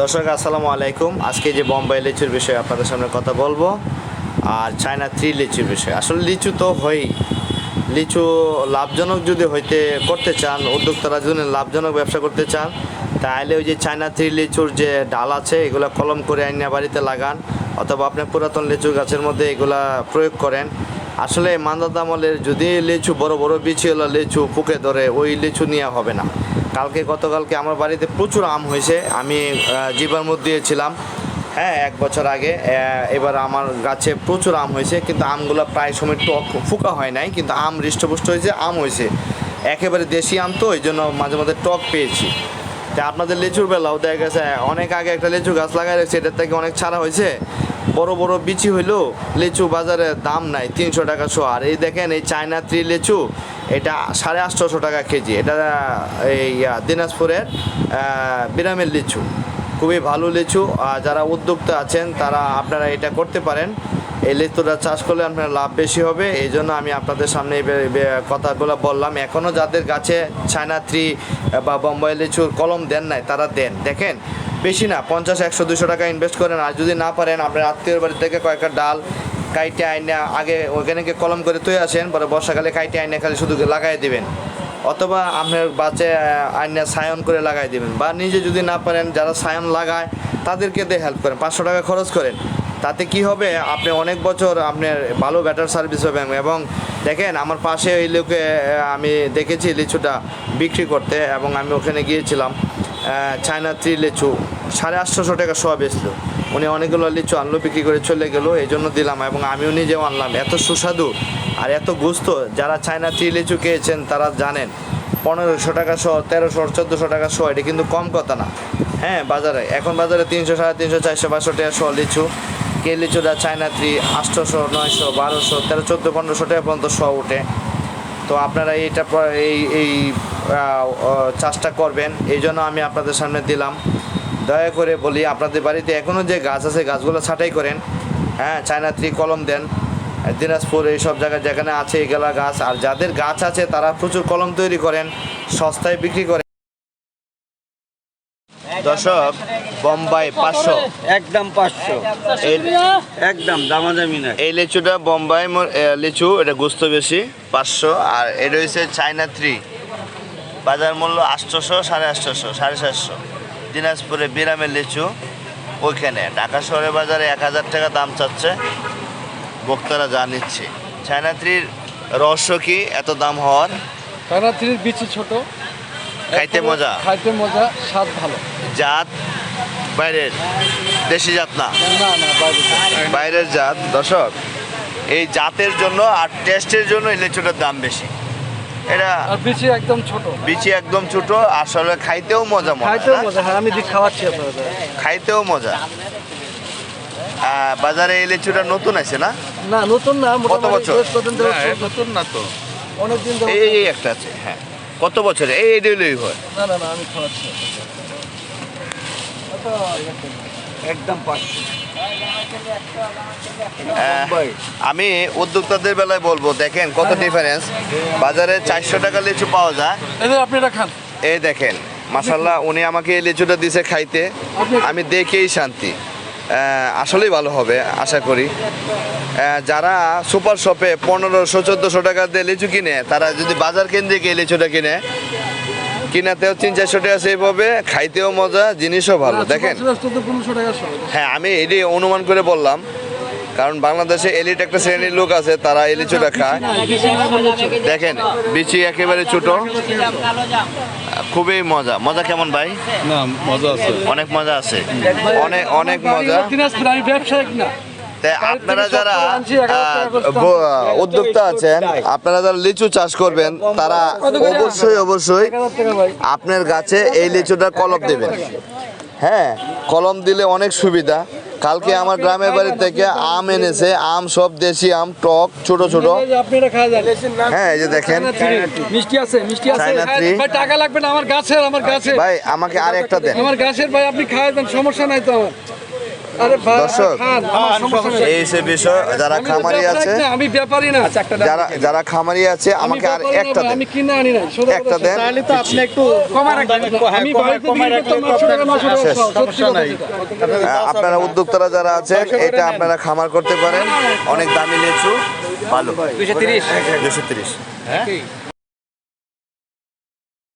দর্শক, আসসালামু আলাইকুম। আজকে যে বোম্বাই লিচুর বিষয়ে আপনাদের সামনে কথা বলব, আর চায়না থ্রি লিচুর বিষয়ে। আসলে লিচু তো হয়ই। লিচু লাভজনক যদি হইতে করতে চান, উদ্যোক্তারা যদি লাভজনক ব্যবসা করতে চান, তাহলে ওই যে চায়না থ্রি লিচুর যে ডাল আছে, এগুলো কলম করে আইনা বাড়িতে লাগান, অথবা আপনি পুরাতন লিচু গাছের মধ্যে এগুলা প্রয়োগ করেন। আসলে মান্দাত আমলের যদি লিচু বড় বড় বিচিওয়ালা লিচু পুকে ধরে, ওই লিচু নেওয়া হবে না। কালকে গতকালকে আমার বাড়িতে প্রচুর আম হয়েছে। আমি জীবার মধ্যে দিয়েছিলাম হ্যাঁ এক বছর আগে এবার আমার গাছে প্রচুর আম হয়েছে, কিন্তু আমগুলো প্রায় সময় টক ফুকা হয় নাই, কিন্তু আম হৃষ্টপুষ্ট হয়েছে, আম হয়েছে। একেবারে দেশি আম তো এই জন্য মাঝে মাঝে টক পেয়েছি। তা আপনাদের লিচুর বেলাও দেখা গেছে, অনেক আগে একটা লিচু গাছ লাগাই রেখেছে, এটার থেকে অনেক ছাড়া হয়েছে। বড় বড় বিচি হইল লিচু বাজারে দাম নাই, তিনশো টাকা শো। আর এই দেখেন, এই চায়না থ্রি লিচু এটা সাড়ে আটশোশো টাকা কেজি। এটা, এই দিনাজপুরের বিরামের লিচু। খুবই ভালো লিচু। আর যারা উদ্যোক্তা আছেন, তারা আপনারা এটা করতে পারেন। এই লিচুটা চাষ করলে আপনার লাভ বেশি হবে। এই জন্য আমি আপনাদের সামনে কথাগুলো বললাম। এখনও যাদের গাছে চায়না থ্রি বা বোম্বাই লিচুর কলম দেন নাই, তারা দেন। দেখেন, বেশি না, পঞ্চাশ, একশো, দুশো টাকা ইনভেস্ট করেন। আর যদি না পারেন, আপনার আত্মীয়র বাড়ি থেকে কয়েকটা ডাল কাইটে আইনা আগে ওইখানে গিয়ে কলম করে তুই আসেন, পরে বর্ষাকালে কাইটে আইনা খালি শুধু লাগাই দিবেন। অথবা আপনার বাচ্চা আইনা সায়ন করে লাগাই দিবেন। বা নিজে যদি না পারেন, যারা সায়ন লাগায়, তাদেরকে দিয়ে হেল্প করেন। পাঁচশো টাকা খরচ করেন। তাতে কি হবে? আপনি অনেক বছর আপনার ভালো ব্যাটার সার্ভিস পাবেন এবং দেখেন, আমার পাশে এই লোকে আমি দেখেছি লিচুটা বিক্রি করতে এবং আমি ওখানে গিয়েছিলাম। চায়না থ্রি লিচু, সাড়ে আটশোশো টাকা সোয়া বেচলো। উনি অনেকগুলো লিচু আনলো, বিক্রি করে চলে গেলো, এই জন্য দিলাম এবং আমিও নিজেও আনলাম। এত সুস্বাদু আর এত গুস্ত, যারা চায়না থ্রি লিচু খেয়েছেন তারা জানেন, পনেরোশো টাকা শো তেরোশো, চোদ্দোশো টাকা শো এটা কিন্তু কম কথা না। হ্যাঁ বাজারে, এখন বাজারে তিনশো, সাড়ে তিনশো, চারশো, পাঁচশো টাকা শো লিচু। কে লিচুটা চায়না থ্রি আটশোশো, নয়শো, বারোশো, তেরো, চোদ্দ, পনেরোশো টাকা পর্যন্ত শো উঠে তো আপনারা এইটা প- এই এই চাষটা করবেন। এই জন্য আমি আপনাদের সামনে দিলাম। দয়া করে বলি, আপনাদের বাড়িতে এখনও যে গাছ আছে, গাছগুলো ছাঁটাই করেন। হ্যাঁ চায়না থ্রি কলম দেন। দিনাজপুর এইসব জায়গায় যেখানে আছে, এগুলা গাছ। আর যাদের গাছ আছে, তারা প্রচুর কলম তৈরি করেন, সস্তায় বিক্রি করেন। দর্শক বোম্বাই পাঁচশো। একদম পাঁচশো। একদম দামাদামি না এই লিচুটা বোম্বাই মোর- লিচু এটা গুস্ত বেশি পাঁচশো। আর এটা হচ্ছে চায়না থ্রি। বাজার মূল্য আটশোশো সাড়ে আটশোশো সাড়ে সাতশো। দিনাজপুরে বিরামের লিচু ওইখানে। ঢাকা শহরের বাজারে এক হাজার টাকা দাম চাচ্ছে। বক্তারা যা নিচ্ছে। চায়না থ্রির রহস্য কি? এত দাম হওয়ার? কানা থ্রির বিচি ছোট। খাইতে মজা? খাইতে মজা স্বাদ ভালো। জাত? বাইরের? দেশি জাত না? না না বাইরে বাইরের জাত? দর্শক এই জাতের জন্য আর টেস্টের জন্য এই লিচুটার দাম বেশি। এটা আর বিচি একদম ছোট। বিচি একদম ছোট আসলে খাইতেও মজা হয়, খাইতেও মজা হ্যাঁ আমি দিক খাওয়াচ্ছি আপনাদের খাইতেও মজা। বাজারে এই লিচুটা নতুন আছে না? না নতুন না মোটামুটি বছর? নতুন না তো। অনেক দিন ধরে এই এই একটা আছে হ্যাঁ। কত বছরে? এই এডেলই হয়। না না না আমি খাওয়াচ্ছি। একদম পাঁচশো আমি উদ্যোক্তাদের বেলায় বলব দেখেন কত ডিফারেন্স বাজারে চারশো টাকা লিচু পাওয়া যায়। আপনি খান। এই দেখেন মাসাল্লাহ উনি আমাকে এই লিচুটা দিছে খাইতে। আমি দেখেই শান্তি। আসলেই ভালো হবে আশা করি যারা সুপার শপে পনেরোশো চোদ্দোশো টাকা দিয়ে লিচু কিনে তারা যদি বাজার কেন্দ্রিক এই লিচুটা কিনে কিনাতেও তিন চারশো টাকা সেভ হবে খাইতেও মজা জিনিসও ভালো দেখেন হ্যাঁ আমি এটি অনুমান করে বললাম কারণ বাংলাদেশে এলিট একটা শ্রেণির লোক আছে তারা এলিচুটা খায় দেখেন বিচি একেবারে ছোট খুবই মজা। মজা কেমন ভাই? না মজা আছে। অনেক মজা আছে। অনেক অনেক মজা। আমি ব্যবসায়িক না। তাই আপনারা যারা উদ্যোক্তা আছেন আপনারা যারা লিচু চাষ করবেন তারা অবশ্যই অবশ্যই আপনার গাছে এই লিচুটা কলম দেবেন। হ্যাঁ কলম দিলে অনেক সুবিধা। কালকে আমার গ্রামের বাড়ি থেকে আম এনেছে আম সব দেশি আম টক ছোট ছোট। হ্যাঁ এই যে দেখেন। মিষ্টি আছে মিষ্টি আছে। ভাই টাকা লাগবে না আমার গাছের আমার গাছের। ভাই আমাকে আর একটা দেন। আমার গাছের ভাই আপনি খাওয়া দেন সমস্যা নাই তো আমার। দর্শক। এই সে বিষয় যারা খামারি আছে আমি ব্যাপারই না। যারা যারা খামারি আছে আমাকে আর একটা দেন। আমি কিনে আনি না একটা দেন। তাহলে তো আপনি একটু কমায় রাখবেন। আমি বাড়িতে বিক্রি করতাম 800 টাকা, 900 টাকা শেষ। সহ, সত্যি কথা যেটা। আহ, আপনারা উদ্যোক্তারা যারা আছেন এটা আপনারা খামার করতে পারেন। অনেক দামি লিচু ভালো। দুশো তিরিশ। দুশো তিরিশ।